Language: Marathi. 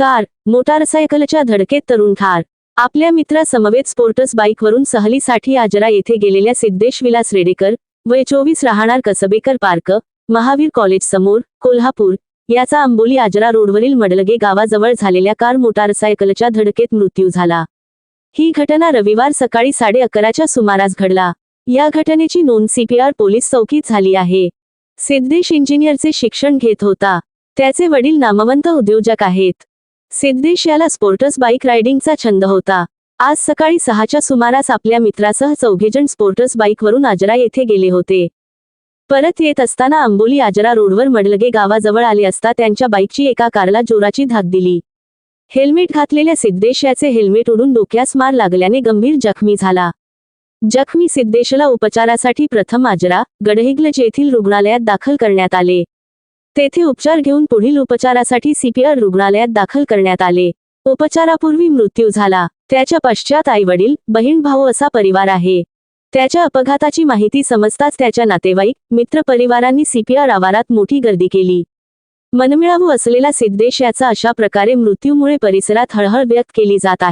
कार मोटारसायकलच्या धडकेत तरुण ठार. आपल्या मित्रासमवेत स्पोर्टस बाईकवरून सहलीसाठी आजरा येथे गेलेल्या सिद्धेश विलास रेडेकर वय चोवीस राहणार कसबेकर पार्क महावीर कॉलेज समोर कोल्हापूर याचा आंबोली आजरा रोडवरील मडलगे गावाजवळ झालेल्या कार मोटारसायकलच्या धडकेत मृत्यू झाला. ही घटना रविवार सकाळी साडे अकराच्या सुमारास घडला. या घटनेची नोंद सीपीआर पोलीस चौकीत झाली आहे. सिद्धेश इंजिनियरचे शिक्षण घेत होता. त्याचे वडील नामवंत उद्योजक आहेत. सिद्धेश याला स्पोर्टस बाईक रायडिंगचा छंद होता. आज सकाळी सहाच्या सुमारास आपल्या मित्रासह चौघेजण स्पोर्टस बाईकवरून आजरा येथे गेले होते. परत येत असताना आंबोली आजरा रोडवर मडलगे गावाजवळ आले असता त्यांच्या बाईकची एका कारला जोराची धाक दिली. हेल्मेट घातलेल्या सिद्धेश याचे हेल्मेट उडून डोक्यास मार लागल्याने गंभीर जखमी झाला. जखमी सिद्धेशला उपचारासाठी प्रथम आजरा गडहिंग्लज येथील रुग्णालयात दाखल करण्यात आले. तेथे उपचार घेऊन पुढील उपचारासाठी सीपीआर रुग्णालयात दाखल करण्यात आले. उपचारापूर्वी मृत्यू झाला. त्याच्या पश्चात आई वडील बहीण भाऊ असा परिवार आहे. त्याच्या अपघाताची माहिती समजताच त्याच्या नातेवाईक मित्र परिवारांनी सीपीआर आवारात मोठी गर्दी केली. मनमिळावू असलेला सिद्धेश याचा अशा प्रकारे मृत्यूमुळे परिसरात हळहळ व्यक्त केली जात आहे.